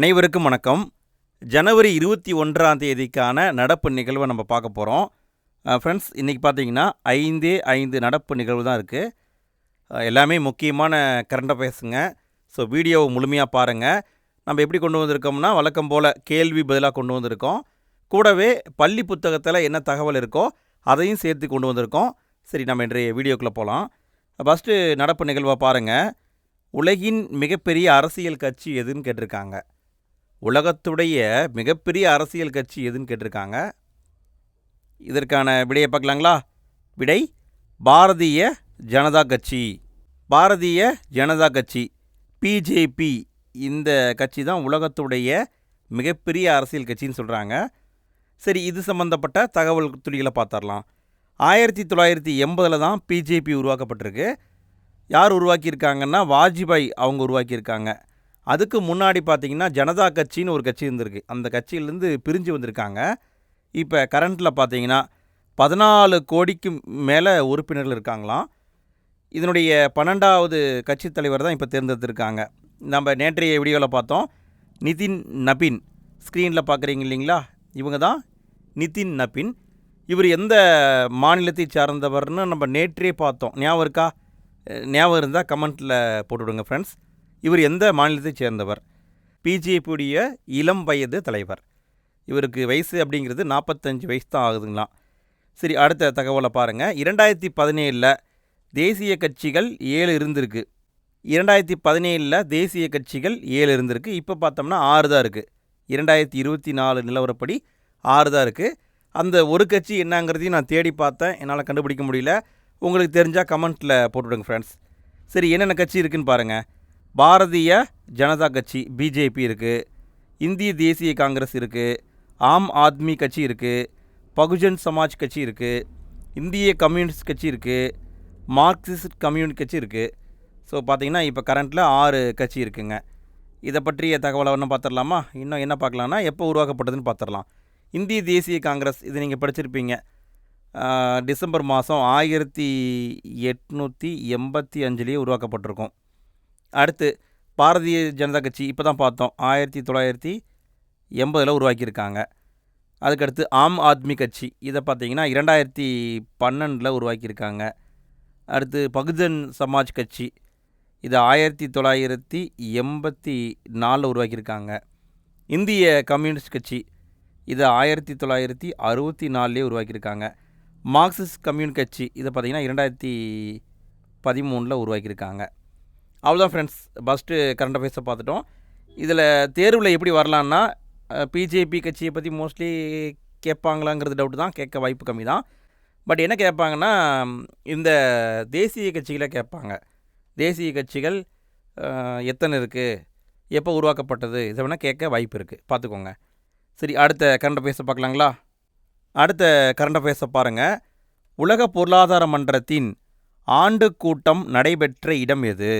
அனைவருக்கும் வணக்கம். ஜனவரி இருபத்தி ஒன்றாம் தேதிக்கான நடப்பு நிகழ்வை நம்ம பார்க்க போகிறோம் ஃப்ரெண்ட்ஸ் இன்றைக்கி பார்த்தீங்கன்னா ஐந்தே ஐந்து நடப்பு நிகழ்வு தான் இருக்குது எல்லாமே முக்கியமான கரண்ட் அஃபேர்ஸுங்க ஸோ வீடியோவை முழுமையாக பாருங்கள் நம்ம எப்படி கொண்டு வந்திருக்கோம்னா வழக்கம் போல் கேள்வி பதிலாக கொண்டு வந்திருக்கோம். கூடவே பள்ளி புத்தகத்தில் என்ன தகவல் இருக்கோ அதையும் சேர்த்து கொண்டு வந்திருக்கோம். சரி நம்ம இன்றைய வீடியோக்குள்ளே போகலாம் ஃபஸ்ட்டு நடப்பு நிகழ்வை பாருங்கள் உலகின் மிகப்பெரிய அரசியல் கட்சி எதுன்னு கேட்டிருக்காங்க. உலகத்துடைய மிகப்பெரிய அரசியல் கட்சி எதுன்னு கேட்டிருக்காங்க. இதற்கான விடையை பார்க்கலாங்களா? விடை பாரதிய ஜனதா கட்சி. பாரதிய ஜனதா கட்சி பிஜேபி. இந்த கட்சி தான் உலகத்துடைய மிகப்பெரிய அரசியல் கட்சின்னு சொல்கிறாங்க சரி இது சம்மந்தப்பட்ட தகவல் துளிகளை பார்த்துடலாம். ஆயிரத்தி தொள்ளாயிரத்தி எண்பதில் தான் பிஜேபி உருவாக்கப்பட்டிருக்கு. யார் உருவாக்கியிருக்காங்கன்னா வாஜ்பாய் அவங்க உருவாக்கியிருக்காங்க. அதுக்கு முன்னாடி பார்த்தீங்கன்னா ஜனதா கட்சின்னு ஒரு கட்சி இருந்திருக்கு. அந்த கட்சியிலேருந்து பிரிஞ்சு வந்திருக்காங்க. இப்போ கரண்ட்டில் பார்த்தீங்கன்னா பதினாலு கோடிக்கு மேலே உறுப்பினர்கள் இருக்காங்களாம். இதனுடைய பன்னெண்டாவது கட்சி தலைவர் தான் இப்போ தேர்ந்தெடுத்திருக்காங்க. நம்ம நேற்றைய வீடியோவில் பார்த்தோம். நிதின் நபின். ஸ்க்ரீனில் பார்க்குறீங்க இல்லைங்களா? இவங்க தான் நிதின் நபின். இவர் எந்த மாநிலத்தை சார்ந்தவர்னு நம்ம நேற்றே பார்த்தோம். ஞாபகம் இருக்கா? ஞாபகம் இருந்தால் கமெண்ட்டில் போட்டுவிடுங்க ஃப்ரெண்ட்ஸ் இவர் எந்த மாநிலத்தைச் சேர்ந்தவர்? பிஜேபியுடைய இளம் வயது தலைவர். இவருக்கு வயசு அப்படிங்கிறது நாற்பத்தஞ்சு வயசு தான் ஆகுதுங்களாம் சரி அடுத்த தகவலை பாருங்கள் இரண்டாயிரத்தி பதினேழில் தேசிய கட்சிகள் ஏழு இருந்திருக்கு. இரண்டாயிரத்தி பதினேழில் தேசிய கட்சிகள் ஏழு இருந்திருக்கு. இப்போ பார்த்தோம்னா ஆறு தான் இருக்குது இரண்டாயிரத்தி இருபத்தி நாலு நிலவரப்படி ஆறு தான் இருக்குது அந்த ஒரு கட்சி என்னங்கிறதையும் நான் தேடி பார்த்தேன். என்னால் கண்டுபிடிக்க முடியல. உங்களுக்கு தெரிஞ்சால் கமெண்ட்டில் போட்டுவிடுங்க ஃப்ரெண்ட்ஸ் சரி என்னென்ன கட்சி இருக்குன்னு பாருங்கள் பாரதிய ஜனதா கட்சி பிஜேபி இருக்குது இந்திய தேசிய காங்கிரஸ் இருக்குது ஆம் ஆத்மி கட்சி இருக்குது பகுஜன் சமாஜ் கட்சி இருக்குது இந்திய கம்யூனிஸ்ட் கட்சி இருக்குது மார்க்சிஸ்ட் கம்யூனிஸ்ட் கட்சி இருக்குது ஸோ பார்த்திங்கன்னா இப்போ கரண்ட்டில் ஆறு கட்சி இருக்குங்க. இதை பற்றிய தகவலை ஒன்றும் பார்த்துடலாமா இன்னும் என்ன பார்க்கலான்னா எப்போ உருவாக்கப்பட்டதுன்னு பார்த்துடலாம் இந்திய தேசிய காங்கிரஸ் இது நீங்கள் படிச்சிருப்பீங்க. டிசம்பர் மாதம் ஆயிரத்தி எட்நூற்றி எண்பத்தி அஞ்சுலேயே உருவாக்கப்பட்டிருக்கும். அடுத்து பாரதிய ஜனதா கட்சி இப்போ தான் பார்த்தோம். ஆயிரத்தி தொள்ளாயிரத்தி எண்பதில் உருவாக்கியிருக்காங்க. அதுக்கடுத்து ஆம் ஆத்மி கட்சி. இதை பார்த்தீங்கன்னா இரண்டாயிரத்தி பன்னெண்டில் உருவாக்கியிருக்காங்க. அடுத்து பகுஜன் சமாஜ் கட்சி. இது ஆயிரத்தி தொள்ளாயிரத்தி எண்பத்தி நாலில் உருவாக்கியிருக்காங்க. இந்திய கம்யூனிஸ்ட் கட்சி. இது ஆயிரத்தி தொள்ளாயிரத்தி அறுபத்தி நாலுலேயே உருவாக்கியிருக்காங்க. மார்க்சிஸ்ட் கம்யூனிஸ்ட் கட்சி. இதை பார்த்தீங்கன்னா இரண்டாயிரத்தி பதிமூணில் உருவாக்கியிருக்காங்க. அவ்வளோதான் ஃப்ரெண்ட்ஸ் ஃபஸ்ட்டு கரண்ட் அஃபேர்ஸை பார்த்துட்டோம். இதில் தேர்வில் எப்படி வரலான்னா பிஜேபி கட்சியை பற்றி மோஸ்ட்லி கேட்பாங்களாங்கிறது டவுட் தான். கேட்க வாய்ப்பு கம்மி தான் பட் என்ன கேட்பாங்கன்னா இந்த தேசிய கட்சிகளை கேட்பாங்க. தேசிய கட்சிகள் எத்தனை இருக்குது எப்போ உருவாக்கப்பட்டது? இதை வேணால் கேட்க வாய்ப்பு இருக்குது பார்த்துக்கோங்க. சரி அடுத்த கரண்ட் அஃபேர்ஸை பார்க்கலாங்களா? அடுத்த கரண்ட் அஃபேர்ஸை பாருங்கள் உலக பொருளாதார மன்றத்தின் ஆண்டு கூட்டம் நடைபெற்ற இடம் எது?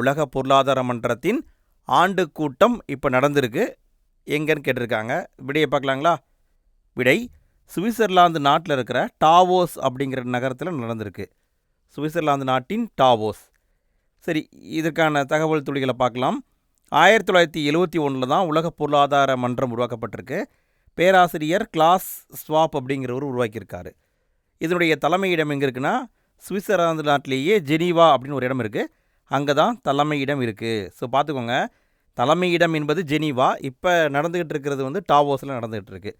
உலக பொருளாதார மன்றத்தின் ஆண்டு கூட்டம் இப்போ நடந்திருக்கு. எங்கன்னு கேட்டிருக்காங்க. விடையை பார்க்கலாங்களா? விடை சுவிட்சர்லாந்து நாட்டில் இருக்கிற டாவோஸ் அப்படிங்கிற நகரத்தில் நடந்திருக்கு. சுவிட்சர்லாந்து நாட்டின் டாவோஸ். சரி இதற்கான தகவல் துளிகளை பார்க்கலாம். ஆயிரத்தி தொள்ளாயிரத்தி எழுவத்தி ஒன்றில் தான் உலக பொருளாதார மன்றம் உருவாக்கப்பட்டிருக்கு. பேராசிரியர் கிளாஸ் ஸ்வாப் அப்படிங்கிறவர் உருவாக்கியிருக்காரு. இதனுடைய தலைமையிடம் எங்கே இருக்குன்னா சுவிட்சர்லாந்து நாட்டிலேயே ஜெனீவா அப்படின்னு ஒரு இடம் இருக்குது அங்கே தான் தலைமையிடம் இருக்குது ஸோ பார்த்துக்கோங்க. தலைமையிடம் என்பது ஜெனீவா. இப்போ நடந்துக்கிட்டு இருக்கிறது வந்து டாவோஸில் நடந்துகிட்டு இருக்கு.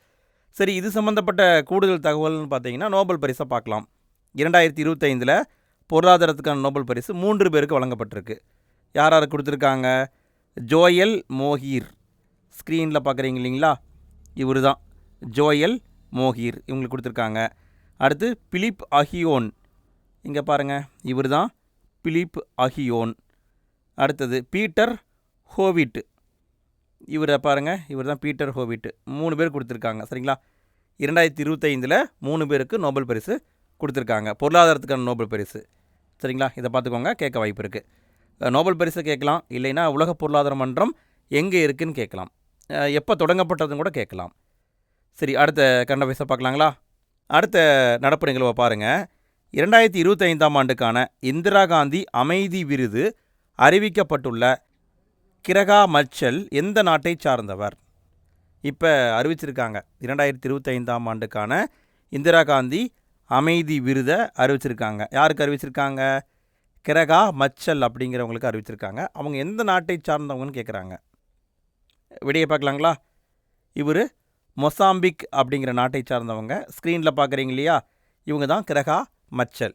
சரி இது சம்மந்தப்பட்ட கூடுதல் தகவல்னு பார்த்தீங்கன்னா நோபல் பரிசை பார்க்கலாம். இரண்டாயிரத்தி இருபத்தைந்தில் பொருளாதாரத்துக்கான நோபல் பரிசு மூன்று பேருக்கு வழங்கப்பட்டிருக்கு. யார் யார் கொடுத்துருக்காங்க? ஜோயல் மோஹீர் ஸ்க்ரீனில் பார்க்குறீங்க இல்லைங்களா? இவர் தான் ஜோயல் மோஹீர் இவங்களுக்கு கொடுத்துருக்காங்க. அடுத்து பிலிப் அஹியோன். இங்கே பாருங்கள் இவர் தான் பிலிப் அகியோன். அடுத்தது பீட்டர் ஹோவிட் இவரை பாருங்கள் இவர் தான் பீட்டர் ஹோவிட் மூணு பேர் கொடுத்துருக்காங்க சரிங்களா? இரண்டாயிரத்தி இருபத்தைந்தில் மூணு பேருக்கு நோபல் பரிசு கொடுத்துருக்காங்க. பொருளாதாரத்துக்கான நோபல் பரிசு சரிங்களா? இதை பார்த்துக்கோங்க கேட்க வாய்ப்பு இருக்குது நோபல் பரிசை கேட்கலாம் இல்லைன்னா உலக பொருளாதார மன்றம் எங்கே இருக்குதுன்னு கேட்கலாம். எப்போ தொடங்கப்பட்டதுன்னு கூட கேட்கலாம். சரி அடுத்த கண்ட பைசா பார்க்கலாங்களா? அடுத்த நடப்பு நிகழ்வை பாருங்கள் இரண்டாயிரத்தி இருபத்தைந்தாம் ஆண்டுக்கான இந்திரா காந்தி அமைதி விருது அறிவிக்கப்பட்டுள்ள கிரகா மச்சல் எந்த நாட்டை சார்ந்தவர்? இப்போ அறிவிச்சிருக்காங்க. இரண்டாயிரத்தி இருபத்தைந்தாம் ஆண்டுக்கான இந்திரா காந்தி அமைதி விருதை அறிவிச்சிருக்காங்க. யாருக்கு அறிவிச்சிருக்காங்க? கிரகா மச்சல் அப்படிங்கிறவங்களுக்கு அறிவிச்சிருக்காங்க. அவங்க எந்த நாட்டை சார்ந்தவங்கன்னு கேட்குறாங்க விடையை பார்க்கலாங்களா? இவர் மொசாம்பிக் அப்படிங்கிற நாட்டை சார்ந்தவங்க. ஸ்க்ரீனில் பார்க்குறீங்க இல்லையா? இவங்க தான் கிரகா மச்சல்.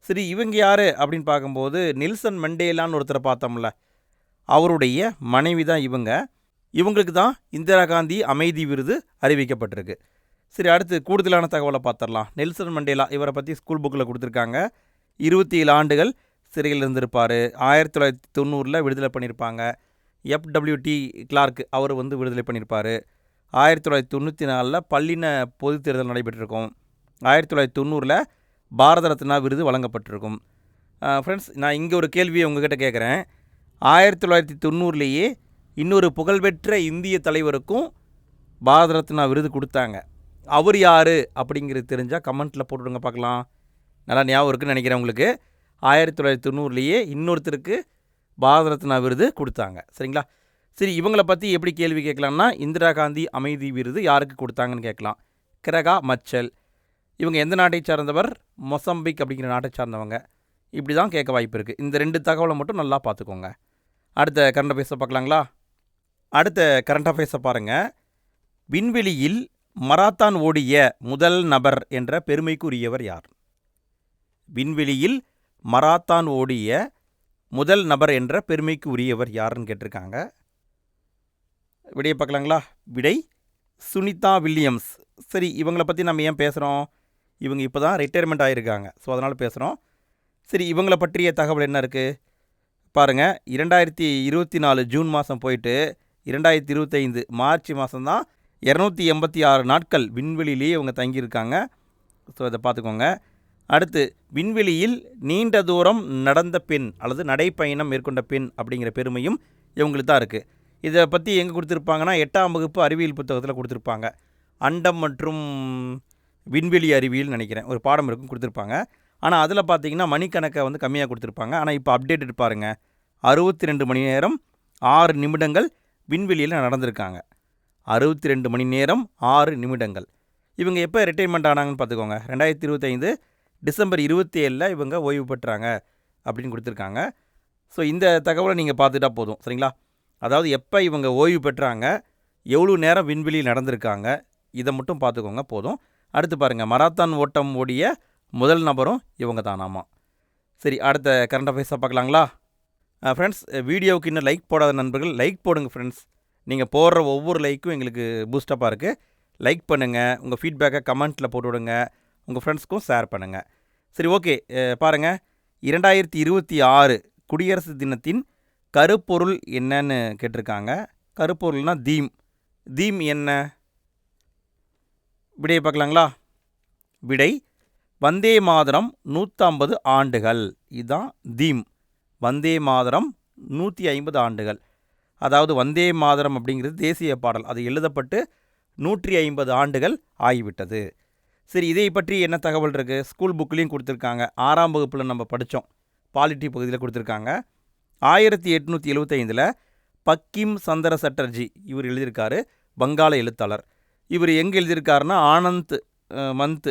சரி இவங்க யார் அப்படின்னு பார்க்கும்போது நெல்சன் மண்டேலான்னு ஒருத்தரை பார்த்தோம்ல. அவருடைய மனைவி தான் இவங்க. இவங்களுக்கு தான் இந்திரா காந்தி அமைதி விருது அறிவிக்கப்பட்டிருக்கு. சரி அடுத்து கூடுதலான தகவலை பார்த்துடலாம். நெல்சன் மண்டேலா இவரை பற்றி ஸ்கூல் புக்கில் கொடுத்துருக்காங்க. இருபத்தி ஏழு ஆண்டுகள் சிறையில் இருந்திருப்பார். ஆயிரத்தி தொள்ளாயிரத்தி தொண்ணூறில் விடுதலை பண்ணியிருப்பாங்க. எஃப்டபிள்யூடி கிளார்க் அவர் வந்து விடுதலை பண்ணியிருப்பார். ஆயிரத்தி தொள்ளாயிரத்தி தொண்ணூற்றி நாலில் பள்ளின பொது தேர்தல் நடைபெற்றிருக்கும். ஆயிரத்தி தொள்ளாயிரத்தி தொண்ணூறில் பாரத ரத்னா விருது வழங்கப்பட்டிருக்கும். ஃப்ரெண்ட்ஸ் நான் இங்கே ஒரு கேள்வியை உங்ககிட்ட கேட்குறேன் ஆயிரத்தி தொள்ளாயிரத்தி தொண்ணூறுலேயே இன்னொரு புகழ்பெற்ற இந்திய தலைவருக்கும் பாரத ரத்னா விருது கொடுத்தாங்க. அவர் யார் அப்படிங்கிறது தெரிஞ்சால் கமெண்ட்டில் போட்டுடுங்க பார்க்கலாம். நல்லா ஞாபகம் இருக்குன்னு நினைக்கிறேன் உங்களுக்கு. ஆயிரத்தி தொள்ளாயிரத்தி தொண்ணூறுலேயே இன்னொருத்தருக்கு பாரத ரத்னா விருது கொடுத்தாங்க. சரிங்களா? சரி இவங்கள பற்றி எப்படி கேள்வி கேட்கலாம்னா இந்திரா காந்தி அமைதி விருது யாருக்கு கொடுத்தாங்கன்னு கேட்கலாம். கிரகா மச்சல். இவங்க எந்த நாட்டை சார்ந்தவர்? மொசம்பிக் அப்படிங்கிற நாட்டை சார்ந்தவங்க. இப்படி தான் கேட்க வாய்ப்பு இருக்குது இந்த ரெண்டு தகவலை மட்டும் நல்லா பார்த்துக்கோங்க. அடுத்த கரண்ட் அஃபேர்ஸை பார்க்கலாங்களா? அடுத்த கரண்ட் அஃபேர்ஸை பாருங்கள் விண்வெளியில் மராத்தான் ஓடிய முதல் நபர் என்ற பெருமைக்குரியவர் யார்? விண்வெளியில் மராத்தான் ஓடிய முதல் நபர் என்ற பெருமைக்கு உரியவர் யாருன்னு கேட்டிருக்காங்க. விடையை பார்க்கலாங்களா? விடை சுனிதா வில்லியம்ஸ். சரி இவங்களை பற்றி நம்ம ஏன் பேசுகிறோம் இவங்க இப்போ தான் ரிட்டையர்மெண்ட் ஆகியிருக்காங்க ஸோ அதனால் பேசுகிறோம் சரி இவங்களை பற்றிய தகவல் என்ன இருக்குது பாருங்கள் இரண்டாயிரத்தி இருபத்தி நாலு ஜூன் மாதம் போயிட்டு இரண்டாயிரத்தி இருபத்தைந்து மார்ச் மாதம் தான் இரநூத்தி எண்பத்தி ஆறு நாட்கள் விண்வெளியிலேயே இவங்க தங்கியிருக்காங்க. ஸோ இதை பார்த்துக்கோங்க. அடுத்து விண்வெளியில் நீண்ட தூரம் நடந்த பெண் அல்லது நடைப்பயணம் மேற்கொண்ட பெண் அப்படிங்கிற பெருமையும் இவங்களுக்கு தான் இருக்குது இதை பற்றி எங்கே கொடுத்துருப்பாங்கன்னா எட்டாம் வகுப்பு அறிவியல் புத்தகத்தில் கொடுத்துருப்பாங்க. அண்டம் மற்றும் விண்வெளி அறிவியல் நினைக்கிறேன். ஒரு பாடம் இருக்கும் கொடுத்துருப்பாங்க. ஆனால் அதில் பார்த்தீங்கன்னா மணிக்கணக்கை வந்து கம்மியாக கொடுத்துருப்பாங்க. ஆனால் இப்போ அப்டேட் பாருங்கள் அறுபத்தி ரெண்டு மணி நேரம் ஆறு நிமிடங்கள் விண்வெளியில் நடந்திருக்காங்க. அறுபத்தி ரெண்டு மணி நேரம் ஆறு நிமிடங்கள். இவங்க எப்போ ரிட்டைர்மெண்ட் ஆனாங்கன்னு பார்த்துக்கோங்க ரெண்டாயிரத்தி இருபத்தைந்து டிசம்பர் இருபத்தி ஏழில் இவங்க ஓய்வு பெற்றாங்க அப்படின்னு கொடுத்துருக்காங்க. ஸோ இந்த தகவலை நீங்கள் பார்த்துட்டா போதும். சரிங்களா? அதாவது எப்போ இவங்க ஓய்வு பெற்றாங்க எவ்வளோ நேரம் விண்வெளியில் நடந்திருக்காங்க இதை மட்டும் பார்த்துக்கோங்க போதும். அடுத்து பாருங்கள் மராத்தான் ஓட்டம் ஓடிய முதல் நபரும் இவங்க தானாமா சரி அடுத்த கரண்ட் அஃபேர்ஸாக பார்க்கலாங்களா? ஃப்ரெண்ட்ஸ் வீடியோவுக்கு இன்னும் லைக் போடாத நண்பர்கள் லைக் போடுங்க ஃப்ரெண்ட்ஸ் நீங்கள் போடுற ஒவ்வொரு லைக்கும் எங்களுக்கு பூஸ்டப்பாக இருக்குது லைக் பண்ணுங்கள் உங்கள் ஃபீட்பேக்கை கமெண்ட்டில் போட்டு விடுங்க. உங்கள் ஃப்ரெண்ட்ஸ்க்கும் ஷேர் பண்ணுங்கள் சரி ஓகே பாருங்கள் இரண்டாயிரத்தி இருபத்தி ஆறு குடியரசு தினத்தின் கருப்பொருள் என்னன்னு கேட்டிருக்காங்க. கருப்பொருள்னால் தீம் தீம் என்ன? விடையை பார்க்கலாங்களா? விடை வந்தே மாதரம் நூற்றம்பது ஆண்டுகள். இதுதான் தீம். வந்தே மாதரம் நூற்றி ஐம்பது ஆண்டுகள். அதாவது வந்தே மாதரம் அப்படிங்கிறது தேசிய பாடல். அது எழுதப்பட்டு நூற்றி ஐம்பது ஆண்டுகள் ஆகிவிட்டது. சரி இதை பற்றி என்ன தகவல் இருக்குது ஸ்கூல் புக்லேயும் கொடுத்துருக்காங்க. ஆறாம் வகுப்பில் நம்ம படித்தோம் பாலிட்டி பகுதியில் கொடுத்துருக்காங்க. ஆயிரத்தி எட்நூற்றி எழுபத்தைந்தில் பக்கிம் சந்திர சட்டர்ஜி இவர் எழுதியிருக்காரு வங்காள எழுத்தாளர். இவர் எங்கே எழுதியிருக்காருன்னா ஆனந்த் மந்த்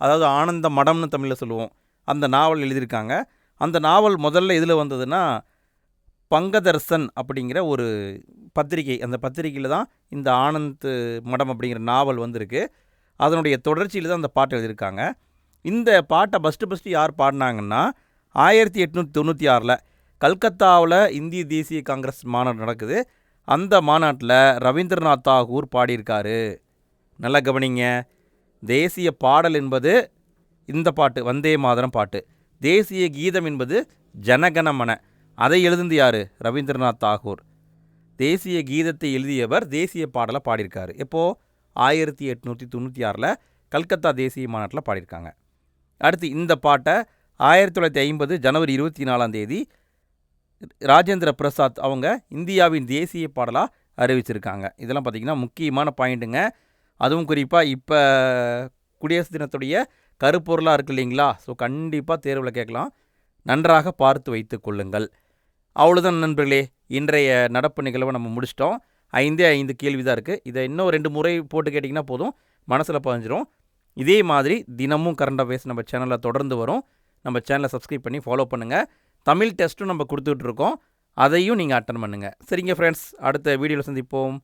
அதாவது ஆனந்த மடம்னு தமிழில் சொல்லுவோம். அந்த நாவல் எழுதியிருக்காங்க. அந்த நாவல் முதல்ல எதில் வந்ததுன்னா பங்கதர்சன் அப்படிங்கிற ஒரு பத்திரிகை அந்த பத்திரிகையில் தான் இந்த ஆனந்த் மடம் அப்படிங்கிற நாவல் வந்திருக்கு. அதனுடைய தொடர்ச்சியில் தான் அந்த பாட்டு எழுதியிருக்காங்க. இந்த பாட்டை ஃபஸ்ட்டு ஃபஸ்ட்டு யார் பாடினாங்கன்னா ஆயிரத்தி எட்நூற்றி தொண்ணூற்றி ஆறில் கல்கத்தாவில் இந்திய தேசிய காங்கிரஸ் மாநாடு நடக்குது. அந்த மாநாட்டில் ரவீந்திரநாத் தாகூர் பாடியிருக்காரு. நல்லா கவனிங்க. தேசிய பாடல் என்பது இந்த பாட்டு வந்தே மாதரம் பாட்டு. தேசிய கீதம் என்பது ஜனகணமன அதை எழுதுந்து யார்? ரவீந்திரநாத் தாகூர். தேசிய கீதத்தை எழுதியவர் தேசிய பாடலை பாடியிருக்காரு. எப்போது ஆயிரத்தி எட்நூற்றி தொண்ணூற்றி ஆறில் கல்கத்தா தேசிய மாநாட்டில் பாடியிருக்காங்க. அடுத்து இந்த பாட்டை ஆயிரத்தி தொள்ளாயிரத்தி ஐம்பது ஜனவரி இருபத்தி நாலாம் தேதி ராஜேந்திர பிரசாத் அவங்க இந்தியாவின் தேசிய பாடலாக அறிவிச்சிருக்காங்க. இதெல்லாம் பார்த்திங்கன்னா முக்கியமான பாயிண்ட்டுங்க. அதுவும் குறிப்பாக இப்போ குடியரசு தினத்துடைய கருப்பொருளாக இருக்குது இல்லைங்களா? ஸோ கண்டிப்பாக தேர்வில் கேட்கலாம். நன்றாக பார்த்து வைத்து கொள்ளுங்கள். அவ்வளோதான் நண்பர்களே. இன்றைய நடப்பு நிகழ்வை நம்ம முடிச்சிட்டோம். ஐந்தே ஐந்து கேள்வி தான் இருக்குது இதை இன்னும் ரெண்டு முறை போட்டு கேட்டிங்கன்னா போதும். மனசில் பதிஞ்சிரும். இதே மாதிரி தினமும் கரண்ட் அஃபேர்ஸ் நம்ம சேனலில் தொடர்ந்து வரும். நம்ம சேனலை சப்ஸ்கிரைப் பண்ணி ஃபாலோ பண்ணுங்கள் தமிழ் டெஸ்ட்டும் நம்ம கொடுத்துட்ருக்கோம் அதையும் நீங்கள் அட்டன் பண்ணுங்கள் சரிங்க ஃப்ரெண்ட்ஸ் அடுத்த வீடியோவில் சந்திப்போம்.